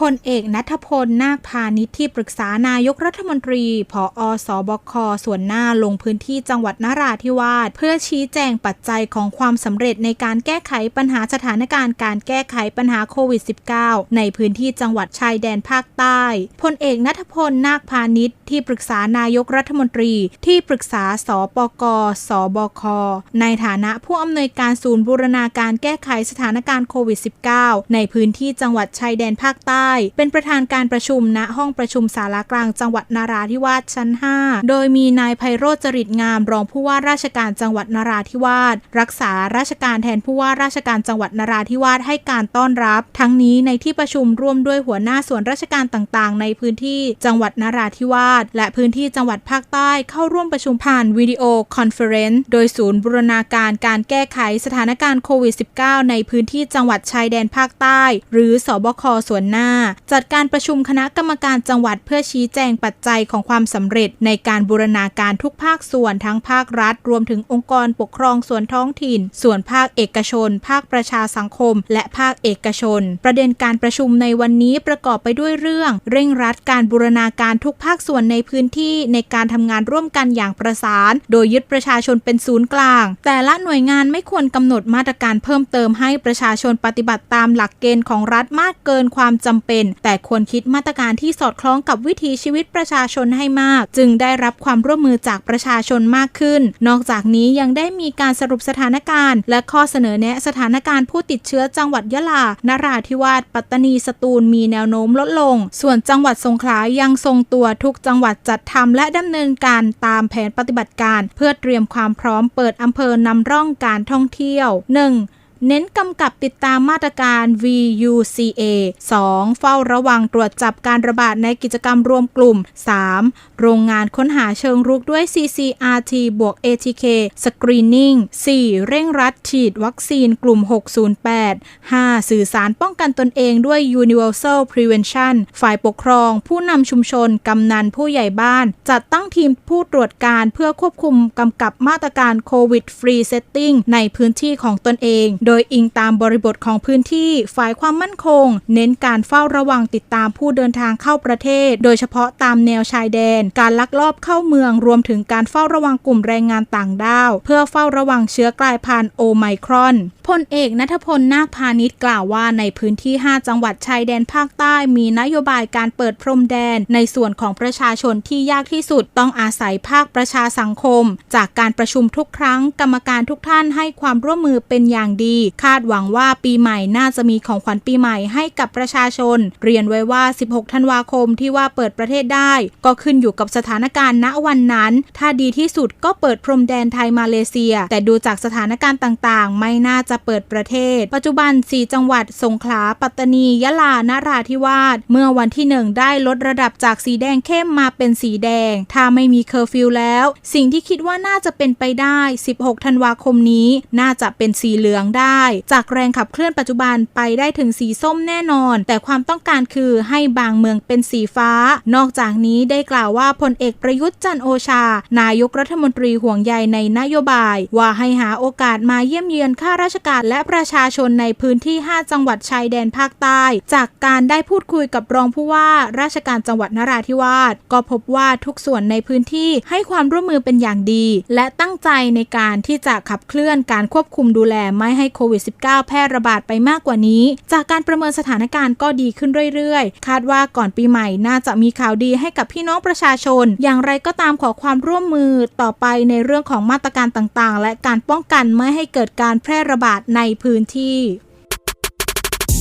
พลเอกนัทพล นาคพาณิชย์ที่ปรึกษานายกรัฐมนตรี ผออสบค ส่วนหน้าลงพื้นที่จังหวัดนราธิวาสเพื่อชี้แจงปัจจัยของความสำเร็จในการแก้ไขปัญหาสถานการณ์การแก้ไขปัญหาโควิด -19 ในพื้นที่จังหวัดชายแดนภาคใต้ พลเอกนัทพล นาคพาณิชย์ที่ปรึกษานายกรัฐมนตรี ที่ปรึกษาสปก สบค ในฐานะผู้อำนวยการศูนย์บูรณาการแก้ไขสถานการณ์โควิด -19 ในพื้นที่จังหวัดชายแดนภาคใต้เป็นประธานการประชุมณห้องประชุมสารากลางจังหวัดนาราธิวาสชั้น 5 โดยมีนายไพโรจริตงามรองผู้ว่าราชการจังหวัดนาราธิวาสรักษาราชการแทนผู้ว่าราชการจังหวัดนาราธิวาสให้การต้อนรับ ทั้งนี้ในที่ประชุมร่วมด้วยหัวหน้าส่วนราชการต่างๆ ในพื้นที่จังหวัดนาราธิวาสและพื้นที่จังหวัดภาคใต้เข้าร่วมประชุมผ่านวิดีโอคอนเฟอเรนซ์โดยศูนย์บูรณาการการแก้ไขสถานการณ์โควิด -19 ในพื้นที่จังหวัดชายแดนภาคใต้ หรือสบคส่วนหน้าจัดการประชุมคณะกรรมการจังหวัดเพื่อชี้แจงปัจจัยของความสำเร็จในการบูรณาการทุกภาคส่วนทั้งภาครัฐ รวมถึงองค์กรปกครองส่วนท้องถิ่น ส่วนภาคเอกชน ภาคประชาสังคม และภาคเอกชน ประเด็นการประชุมในวันนี้ประกอบไปด้วยเรื่อง เร่งรัดการบูรณาการทุกภาคส่วนในพื้นที่ในการทำงานร่วมกันอย่างประสาน โดยยึดประชาชนเป็นศูนย์กลาง แต่ละหน่วยงานไม่ควรกำหนดมาตรการเพิ่มเติมให้ประชาชนปฏิบัติตามหลักเกณฑ์ของรัฐมากเกินความจำเป็น แต่ควรคิดมาตรการที่สอดคล้องกับวิถีชีวิตประชาชนให้มาก จึงได้รับความร่วมมือจากประชาชนมากขึ้น นอกจากนี้ยังได้มีการสรุปสถานการณ์ และข้อเสนอแนะสถานการณ์ผู้ติดเชื้อจังหวัดยะลา นราธิวาส ปัตตานี สตูล มีแนวโน้มลดลง ส่วนจังหวัดสงขลายังทรงตัวทุกจังหวัดจัดทำและดำเนินการตามแผนปฏิบัติการ เพื่อเตรียมความพร้อมเปิดอำเภอนำร่องการท่องเที่ยว 1. เน้นกำกับติดตามมาตรการ VUCA 2. เฝ้าระวังตรวจจับการระบาดในกิจกรรมรวมกลุ่ม 3. โรงงานค้นหาเชิงรุกด้วย CCRT บวก ATK Screening 4. เร่งรัดฉีดวัคซีนกลุ่ม 608 5. สื่อสารป้องกันตนเองด้วย Universal Prevention ฝ่ายปกครอง ผู้นำชุมชน กำนันผู้ใหญ่บ้าน จัดตั้งทีมผู้ตรวจการเพื่อควบคุมกำกับมาตรการโควิด Free Setting ในพื้นที่ของตนเองโดยอิงตามบริบทของพื้นที่ฝ่ายความมั่นคง เน้นการเฝ้าระวังติดตามผู้เดินทางเข้าประเทศ โดยเฉพาะตามแนวชายแดน การลักลอบเข้าเมืองรวมถึงการเฝ้าระวังกลุ่มแรงงานต่างด้าว เพื่อเฝ้าระวังเชื้อกลายพันธุ์โอไมครอนพลเอกนัทพลนาคพาณิชย์กล่าวว่าในพื้นที่ 5 จังหวัดชายแดนภาคใต้มีนโยบายการเปิดพรมแดน ในส่วนของประชาชนที่ยากที่สุดต้องอาศัยภาคประชาสังคม จากการประชุมทุกครั้งกรรมการทุกท่านให้ความร่วมมือเป็นอย่างดีคาดหวังว่าปีใหม่น่าจะมีของขวัญปีใหม่ให้กับประชาชน เรียนไว้ว่า 16 ธันวาคมที่ว่าเปิดประเทศได้ ก็ขึ้นอยู่กับสถานการณ์ณวันนั้น ถ้าดีที่สุดก็เปิดพรมแดนไทยมาเลเซีย แต่ดูจากสถานการณ์ต่างๆ ไม่น่าจะเปิดประเทศ ปัจจุบัน 4 จังหวัดสงขลา ปัตตานี ยะลานราธิวาส เมื่อวันที่ 1 ได้ลดระดับจากสีแดงเข้มมาเป็นสีแดง ถ้าไม่มีเคอร์ฟิวแล้ว สิ่งที่คิดว่าน่าจะเป็นไปได้ 16 ธันวาคมนี้ น่าจะเป็นสีเหลืองได้จากแรงขับเคลื่อนปัจจุบันไปได้ถึงสีส้มแน่นอน แต่ความต้องการคือให้บางเมืองเป็นสีฟ้า นอกจากนี้ได้กล่าวว่าพลเอกประยุทธ์จันโอชา นายกรัฐมนตรีห่วงใยในนโยบาย ว่าให้หาโอกาสมาเยี่ยมเยือนข้าราชการและประชาชนในพื้นที่ 5 จังหวัดชายแดนภาคใต้ จากการได้พูดคุยกับรองผู้ว่าราชการจังหวัดนราธิวาสก็พบว่าทุกส่วนในพื้นที่ให้ความร่วมมือเป็นอย่างดี และตั้งใจในการที่จะขับเคลื่อนการควบคุมดูแลไม่ให้โควิด -19 แพร่ระบาดไปมากกว่านี้ จากการประเมินสถานการณ์ก็ดีขึ้นเรื่อยๆ คาดว่าก่อนปีใหม่น่าจะมีข่าวดีให้กับพี่น้องประชาชน อย่างไรก็ตามขอความร่วมมือต่อไปในเรื่องของมาตรการต่างๆ และการป้องกันไม่ให้เกิดการแพร่ระบาดในพื้นที่